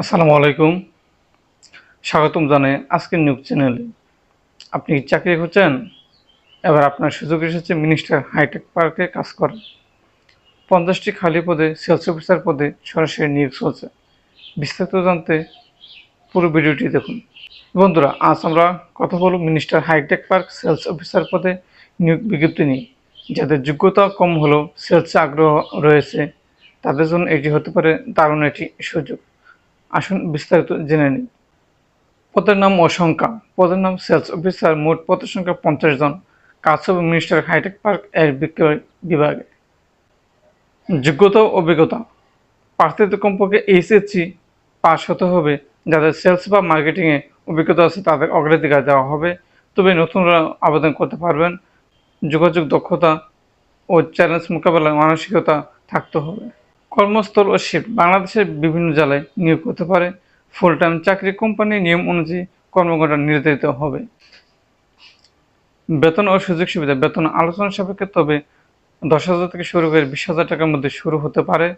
আসসালামু আলাইকুম। স্বাগতম জানাই আজকের নিউজ চ্যানেলে। আপনি চাকরি খুঁজছেন? এবার আপনার সুযোগ এসেছে মিনিস্টার হাইটেক পার্কে কাজ করার। পঞ্চাশটি খালি পদে সেলস অফিসার পদে সরাসরি নিয়োগ চলছে। বিস্তারিত জানতে পুরো ভিডিওটি দেখুন। বন্ধুরা, আজ আমরা কথা বলব minister hi tech park sales officer পদে নিয়োগ বিজ্ঞপ্তি নিয়ে। যাদের যোগ্যতা কম হলেও সেলসে আগ্রহ রয়েছে, তাদের জন্য এটি হতে পারে দারুণ একটি সুযোগ। আসুন বিস্তারিত জেনে নিই। পদের নাম ও সংখ্যা পদের নাম সেলস অফিসার। মোট পদের সংখ্যা পঞ্চাশ জন। কাজ হবে মিনিস্টার হাইটেক পার্কের বিক্রয় বিভাগে। যোগ্যতা অভিজ্ঞতা। প্রার্থীদের কমপক্ষে এইচএসসি পাস হতে হবে। যাদের সেলস বা মার্কেটিংয়ে অভিজ্ঞতা আছে, তাদের অগ্রাধিকার দেওয়া হবে। তবে নতুনরা আবেদন করতে পারবেন। যোগাযোগ দক্ষতা ও চ্যালেঞ্জ মোকাবেলার মানসিকতা থাকতে হবে। কর্মস্থল ও শিফট বাংলাদেশের বিভিন্ন জেলায় নিয়োগ করতে পারে। ফুল টাইম চাকরি কোম্পানির নিয়ম অনুযায়ী কর্মঘণ্টা নির্ধারিত হবে। বেতন ও সুযোগ সুবিধা, বেতন আলোচনা সাপেক্ষে তবে দশ হাজার থেকে শুরু করে বিশ হাজার টাকার মধ্যে শুরু হতে পারে।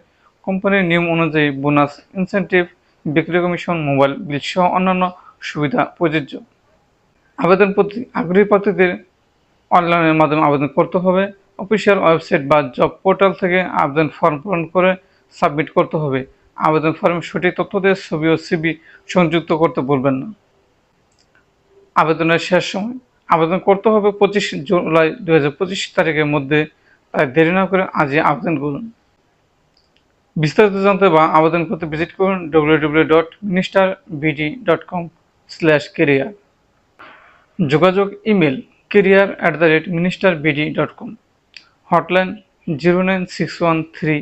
কোম্পানির নিয়ম অনুযায়ী বোনাস, ইনসেন্টিভ, বিক্রি কমিশন, মোবাইল বিল সহ অন্যান্য সুবিধা প্রযোজ্য। আবেদন পদ্ধতি আগ্রহী প্রার্থীদের অনলাইনের মাধ্যমে আবেদন করতে হবে। অফিসিয়াল ওয়েবসাইট বা জব পোর্টাল থেকে আবেদন ফর্ম পূরণ করে সাবমিট করতে হবে। আবেদন ফর্মে সঠিক তথ্য দিয়ে ছবি ও সিবি সংযুক্ত করতে বলবেন না। আবেদনের শেষ সময়। আবেদন করতে হবে পঁচিশ জুলাই দু হাজার পঁচিশ তারিখের মধ্যে, তাই দেরি না করে আজই আবেদন করুন। বিস্তারিত জানতে বা আবেদন করতে ভিজিট করুন কম স্ল্যাশ কেরিয়ার যোগাযোগ email career at the rate minister BD dot com hotline zero nine six one three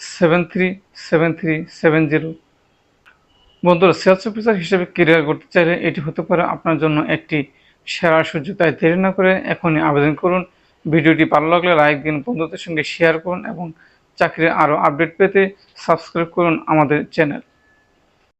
seven three seven three seven zero. বন্ধুরা সেলস অফিসার হিসেবে কেরিয়ার করতে চাইলে এটি হতে পারে আপনার জন্য একটি সেরা সুযোগ। তাই দেরি না করে এখনই আবেদন করুন। ভিডিওটি ভালো লাগলে লাইক দিন, বন্ধুদের সঙ্গে শেয়ার করুন এবং চাকরির আরও আপডেট পেতে সাবস্ক্রাইব করুন আমাদের চ্যানেল